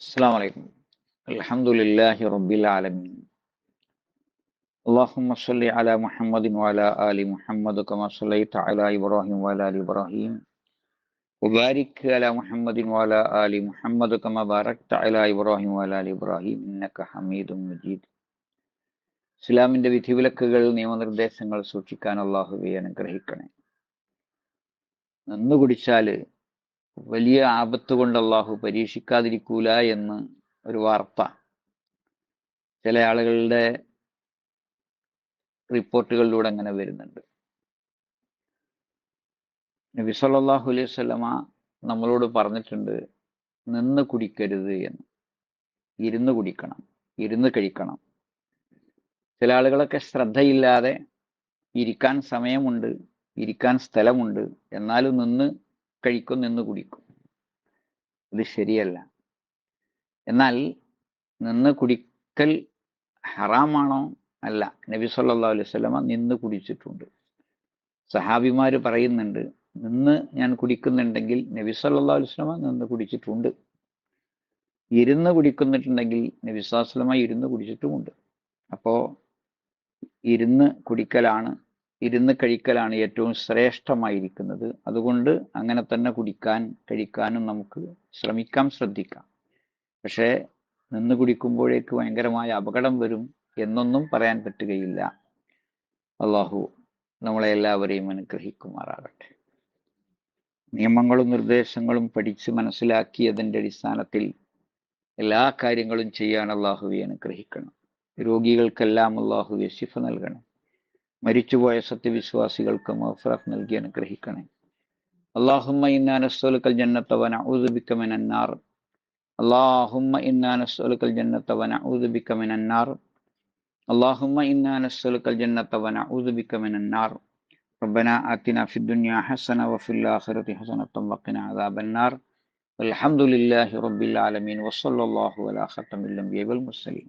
السلام عليكم الحمد لله رب العالمين اللهم صل على محمد وعلى آل محمد كما صليت على إبراهيم وعلى آل إبراهيم وبارك على محمد وعلى آل محمد كما باركت على إبراهيم وعلى آل إبراهيم إنك حميد مجيد ഇസ്ലാമിന്റെ വിധിവിലക്കുകൾ നിയമനിർദ്ദേശങ്ങൾ സൂക്ഷിക്കാൻ അള്ളാഹുവെ അനുഗ്രഹിക്കണേ നന്നു കുടിച്ചാല് വലിയ ആപത്ത് കൊണ്ട് അള്ളാഹു പരീക്ഷിക്കാതിരിക്കൂല എന്ന് ഒരു വാർത്ത. ചില ആളുകളുടെ റിപ്പോർട്ടുകളിലൂടെ അങ്ങനെ വരുന്നുണ്ട്. നബി സല്ലല്ലാഹു അലൈഹി വസല്ലമ നമ്മളോട് പറഞ്ഞിട്ടുണ്ട് നിന്ന് കുടിക്കരുത് എന്ന്. ഇരുന്ന് കുടിക്കണം ഇരുന്ന് കഴിക്കണം. ചില ആളുകളൊക്കെ ശ്രദ്ധയില്ലാതെ ഇരിക്കാൻ സമയമുണ്ട് ഇരിക്കാൻ സ്ഥലമുണ്ട്. എന്നാലും നിന്ന് കഴിക്കും നിന്ന് കുടിക്കും. ഇത് ശരിയല്ല. എന്നാൽ നിന്ന് കുടിക്കൽ ഹറാമാണോ? അല്ല. നബി സല്ലാ അലൈഹി വസല്ലമ നിന്ന് കുടിച്ചിട്ടുണ്ട്. സഹാബിമാർ പറയുന്നുണ്ട് നിന്ന് ഞാൻ കുടിക്കുന്നുണ്ടെങ്കിൽ നബി സല്ലാ അലൈഹി വസല്ലമ നിന്ന് കുടിച്ചിട്ടുണ്ട്. ഇരുന്ന് കുടിക്കുന്നിട്ടുണ്ടെങ്കിൽ നബി ഇരുന്ന് കുടിച്ചിട്ടുമുണ്ട്. അപ്പോൾ ഇരുന്ന് കുടിക്കലാണ് ഇരുന്ന് കഴിക്കലാണ് ഏറ്റവും ശ്രേഷ്ഠമായിരിക്കുന്നത്. അതുകൊണ്ട് അങ്ങനെ തന്നെ കുടിക്കാൻ കഴിക്കാനും നമുക്ക് ശ്രമിക്കാം ശ്രദ്ധിക്കാം. പക്ഷേ നിന്ന് കുടിക്കുമ്പോഴേക്ക് ഭയങ്കരമായ അപകടം വരും എന്നൊന്നും പറയാൻ പറ്റുകയില്ല. അള്ളാഹു നമ്മളെ എല്ലാവരെയും അനുഗ്രഹിക്കുമാറാകട്ടെ. നിയമങ്ങളും നിർദ്ദേശങ്ങളും പഠിച്ച് മനസ്സിലാക്കിയതിന്റെ അടിസ്ഥാനത്തിൽ എല്ലാ കാര്യങ്ങളും ചെയ്യാൻ അള്ളാഹുവെ അനുഗ്രഹിക്കണം. രോഗികൾക്കെല്ലാം അള്ളാഹുവെ ശിഫ നൽകണം. മരിച്ചുപോയ സത്യവിശ്വാസികൾക്ക് മഫറത്ത് നൽകി അനുഗ്രഹിക്കണേ അള്ളാഹുമ്മ ഇന്നാ നസ്അലുക്കൽ ജന്നത്ത വനഊദു ബിക മിനൻ നാർ അള്ളാഹുമ്മ ഇന്നാ നസ്അലുക്കൽ ജന്നത്ത വനഊദു ബിക മിനൻ നാർ اللهم إنا نسألك الجنة ونعوذ بك من النار ربنا آتنا في الدنيا حسنة وفي الآخرة حسنة وقنا عذاب النار والحمد لله رب العالمين وصلى الله على ختم الأنبياء والمرسلين